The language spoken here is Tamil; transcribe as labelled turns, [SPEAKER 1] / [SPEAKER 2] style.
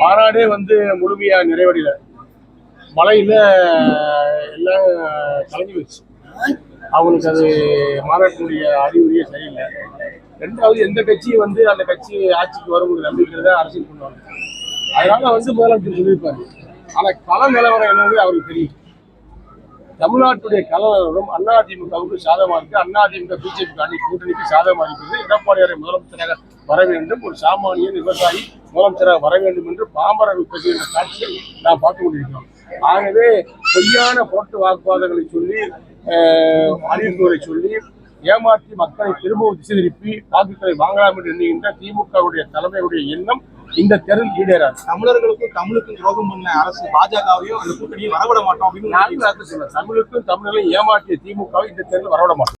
[SPEAKER 1] மாநாடே வந்து முழுமையா நிறைவடையல. மழையில எல்லாம் கலங்கி வச்சு அவங்களுக்கு அது மாநாட்டினுடைய அறிகுறியே சரியில்லை. ரெண்டாவது எந்த கட்சியும் வந்து அந்த கட்சி ஆட்சிக்கு வர நம்பிக்கையில அரசியல் பண்ணுவாங்க அதனால வந்து முதலமைச்சர் சொல்லியிருப்பாரு. ஆனா கள நிலவரம் என்னது அவருக்கு தெரியும். தமிழ்நாட்டுடைய கலவரம் அதிமுகவுக்கு சாதகமா இருக்கு. அதிமுக பிஜேபி அணி கூட்டணிக்கு சாதமா இருக்கிறது. எடப்பாடியாரை முதலமைச்சராக வர வேண்டும். ஒரு சாமானியன் விவசாயி முதலமைச்சராக வர வேண்டும் என்று பாமரர்கள் பெறுகின்ற காட்சியை நாம் பார்த்து கொண்டிருக்கிறோம். ஆகவே பொய்யான புரட்டு வாக்குவாதங்களை சொல்லி அஹ், அறிவிப்புகளை சொல்லி ஏமாற்றி மக்களை திரும்பவும் திசை திருப்பி வாக்குகளை வாங்கலாம் என்று எண்ணுகின்ற திமுகவுடைய தலைமையுடைய எண்ணம் இந்த தேர்தல் ஈடேறாது.
[SPEAKER 2] தமிழர்களுக்கும் தமிழுக்கும் துரோகம் பண்ண அரசு பாஜகவையும் அந்த கூட்டணியும் வரவிட மாட்டோம் அப்படின்னு
[SPEAKER 1] தமிழுக்கும் தமிழரையும் ஏமாற்றிய திமுகவை இந்த தேர்தல் வரவிட மாட்டோம்.